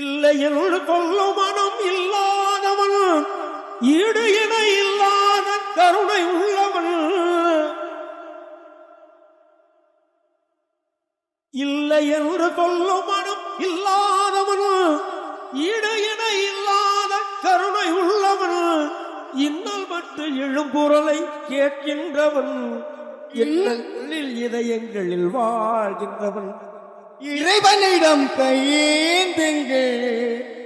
இல்லை என்று சொல்லும் மனம் இல்லாதவன் ஈடு இணை இல்லாத கருணை உள்ளவன். இல்லை என்று சொல்லும் மனம் இல்லாதவன் ஈடு இணை இல்லாத கருணை உள்ளவன். இன்னல் மட்டு எழும்புரலை கேட்கின்றவன் எண்ணங்களில் இதயங்களில் வாழ்கின்றவன். இறைவனிடம் கையேந்து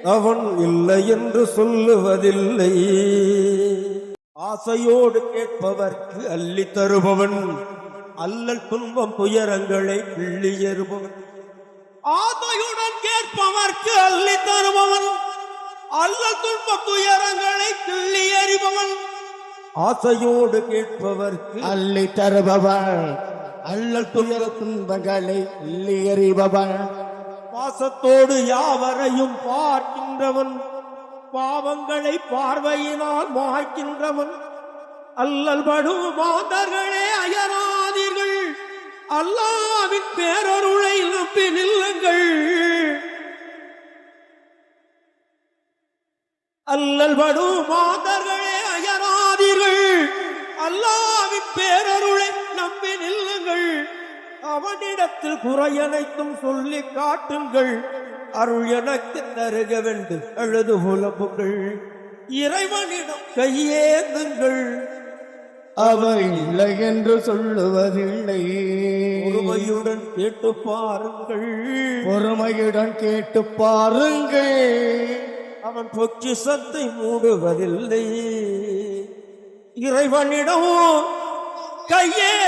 அவன் இல்லை என்று சொல்லுவதில்லை. ஆசையோடு கேட்பவர்க்கு அள்ளி தருபவன். அல்லல் துன்பம் துயரங்களை கிள்ளி எறுபவன். ஆசையுடன் கேட்பவர்க்கு அள்ளி தருபவன். அல்லல் துன்பம் துயரங்களை கிள்ளி எறிபவன். ஆசையோடு கேட்பவர்க்கு அள்ளி தருபவன். அல்லல் துயர துன்பங்களை அள்ளி எறிபவன். பாசத்தோடு யாவரையும் பார்க்கின்றவன் பாவங்களை பார்வையினால் மாய்க்கின்றவன். அல்லல் படும் மாந்தர்களே அயராதீர்கள். அல்லாவின் பேரருளை நம்பி நில்லுங்கள். அல்லல் படும் மாந்தர்களே அயராதீர்கள். அல்லாவின் பேரருளை நம்பி நில்லுங்கள். அவனிடத்தில் குறையனைத்தும் சொல்லி காட்டுங்கள். அருள் எனக்கு தருக வேண்டும். அழுது புலம்புங்கள் இறைவனிடம் கையேந்துங்கள். அவர் இல்லை என்று சொல்லுவதில்லை. பொறுமையுடன் கேட்டு பாருங்கள். பொறுமையுடன் கேட்டு பாருங்கள். அவன் பொக்கிசத்தை மூடுவதில்லை. இறைவனிடம் கையே